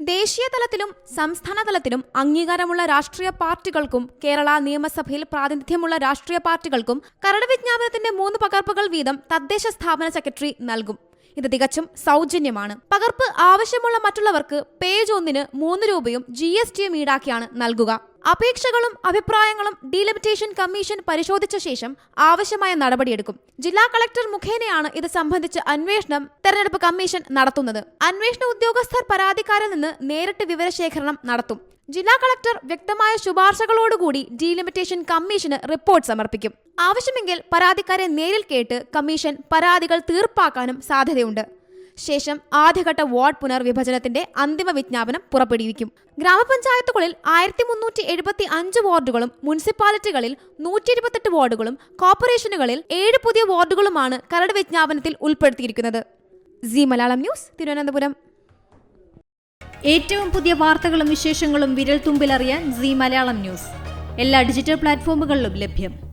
ദേശീയ തലത്തിലും സംസ്ഥാന തലത്തിലും അംഗീകാരമുള്ള രാഷ്ട്രീയ പാർട്ടികൾക്കും കേരള നിയമസഭയിൽ പ്രാതിനിധ്യമുള്ള രാഷ്ട്രീയ പാർട്ടികൾക്കും കരട് വിജ്ഞാപനത്തിന്റെ മൂന്ന് പകർപ്പുകൾ വീതം തദ്ദേശ സ്ഥാപന സെക്രട്ടറി നൽകും. ഇത് തികച്ചും സൗജന്യമാണ്. പകർപ്പ് ആവശ്യമുള്ള മറ്റുള്ളവർക്ക് പേജ് ഒന്നിന് മൂന്ന് രൂപയും ജി എസ് ടിയും ഈടാക്കിയാണ് നൽകുക. അപേക്ഷകളും അഭിപ്രായങ്ങളും ഡീലിമിറ്റേഷൻ കമ്മീഷൻ പരിശോധിച്ച ശേഷം ആവശ്യമായ നടപടിയെടുക്കും. ജില്ലാ കളക്ടർ മുഖേനയാണ് ഇത് സംബന്ധിച്ച് അന്വേഷണം തെരഞ്ഞെടുപ്പ് കമ്മീഷൻ നടത്തുന്നത്. അന്വേഷണ ഉദ്യോഗസ്ഥർ പരാതിക്കാരിൽ നിന്ന് നേരിട്ട് വിവരശേഖരണം നടത്തും. ജില്ലാ കളക്ടർ വ്യക്തമായ ശുപാർശകളോടുകൂടി ഡീലിമിറ്റേഷൻ കമ്മീഷന് റിപ്പോർട്ട് സമർപ്പിക്കും. ആവശ്യമെങ്കിൽ പരാതിക്കാരെ നേരിൽ കേട്ട് കമ്മീഷൻ പരാതികൾ തീർപ്പാക്കാനും സാധ്യതയുണ്ട്. ശേഷം ആദ്യഘട്ട വാർഡ് പുനർവിഭജനത്തിന്റെ അന്തിമ വിജ്ഞാപനം പുറപ്പെടുവിക്കും. ഗ്രാമപഞ്ചായത്തുകളിൽ ആയിരത്തി മുന്നൂറ്റി എഴുപത്തി അഞ്ച് വാർഡുകളും മുനിസിപ്പാലിറ്റികളിൽ നൂറ്റി ഇരുപത്തെട്ട് വാർഡുകളും കോർപ്പറേഷനുകളിൽ ഏഴ് പുതിയ വാർഡുകളുമാണ് കരട് വിജ്ഞാപനത്തിൽ ഉൾപ്പെടുത്തിയിരിക്കുന്നത്. Zee Malayalam news Thiruvananthapuram. ഏറ്റവും പുതിയ വാർത്തകളും വിശേഷങ്ങളും വിരൽ തുമ്പിലറിയാൻ സി മലയാളം ന്യൂസ്. എല്ലാ ഡിജിറ്റൽ പ്ലാറ്റ്ഫോമുകളിലും ലഭ്യം.